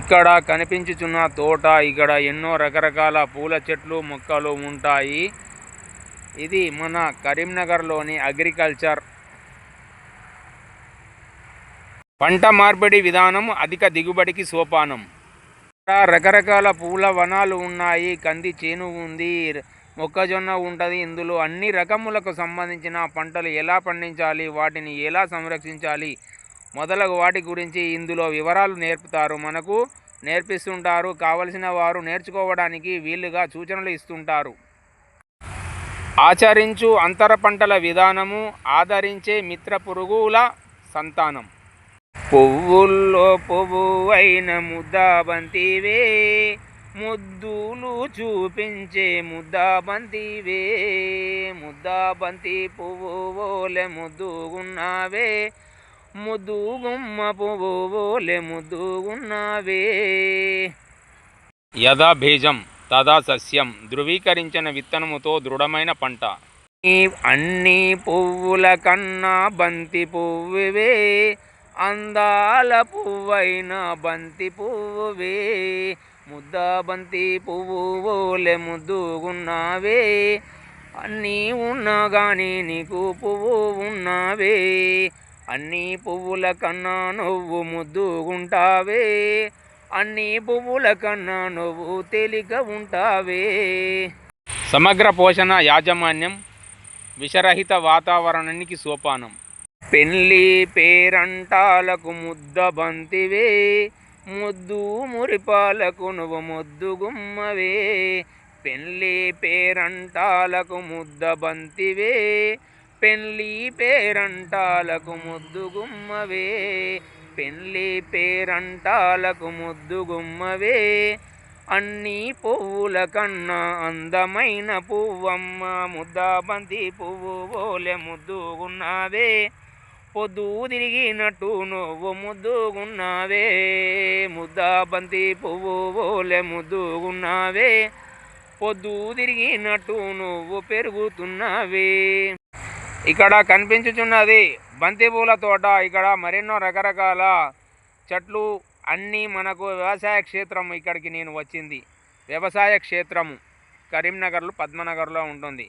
ఇక్కడ కనిపించుచున్న తోట ఇక్కడ ఎన్నో రకరకాల పూల చెట్లు మొక్కలు ఉంటాయి. ఇది మన కరీంనగర్లోని అగ్రికల్చర్. పంట మార్పిడి విధానం అధిక దిగుబడికి సోపానం. ఇక్కడ రకరకాల పూల వనాలు ఉన్నాయి. కంది చేను ఉంది మొక్కజొన్న ఉంటుంది. ఇందులో అన్ని రకములకు సంబంధించిన పంటలు ఎలా పండించాలి? వాటిని ఎలా సంరక్షించాలి? మొదలగు వాటి గురించి ఇందులో వివరాలు నేర్పుతారు. మనకు నేర్పిస్తుంటారు. కావలసిన వారు నేర్చుకోవడానికి వీలుగా సూచనలు ఇస్తుంటారు. ఆచరించు అంతర పంటల విధానము ఆదరించే మిత్ర పురుగుల సంతానం. పువ్వుల్లో పువ్వు అయిన ముద్దాబంతివే ముద్దులు చూపించే ముద్దాబంతివే ముద్దాబంతి పువ్వు ఓలె ముద్దుగున్నావే ముద్దుగుమ్మ పువ్వు ఓలె ముద్దుగున్నావే. యథా బీజం తదా సస్యం ధృవీకరించిన విత్తనముతో దృఢమైన పంట. అన్ని పువ్వుల కన్నా బంతి పువ్వువే అందాల పువ్వైన బంతి పువ్వువే ముద్ద బంతి పువ్వు ఓలె ముద్దుగున్నావే. అన్నీ ఉన్నా గాని నీకు పువ్వు ఉన్నావే. అన్ని పువ్వుల కన్నా నువ్వు ముద్దుగుంటావే. అన్ని పువ్వుల కన్నా నువ్వు తేలిక ఉంటావే. సమగ్ర పోషణ యాజమాన్యం విషరహిత వాతావరణానికి సోపానం. పెళ్ళి పేరంటాలకు ముద్ద బంతివే. ముద్దు మురిపాలకు నువ్వు ముద్దు గుమ్మవే. పెళ్ళి పేరంటాలకు ముద్ద బంతివే. పెళ్ళి పేరంటాలకు ముద్దుగుమ్మవే పెళ్ళి పెళ్ళి పేరంటాలకు ముద్దుగుమ్మవే అన్ని పువ్వుల కన్నా అందమైన పువ్వమ్మ ముద్దాబంతి పువ్వు ఓలె ముద్దుగున్నావే పొద్దు తిరిగినట్టు నువ్వు ముద్దుగున్నావే ముద్దాబంతి పువ్వు ఓలె ముద్దుగున్నావే పొద్దు తిరిగినట్టు నువ్వు పెరుగుతున్నావే. ఇక్కడ కనిపించుచున్నది బంతిపూల తోట. ఇక్కడ మరెన్నో రకరకాల చెట్లు అన్నీ మనకు వ్యవసాయ క్షేత్రం ఇక్కడికి నేను వచ్చింది. వ్యవసాయ క్షేత్రము కరీంనగర్లో పద్మనగర్లో ఉంటుంది.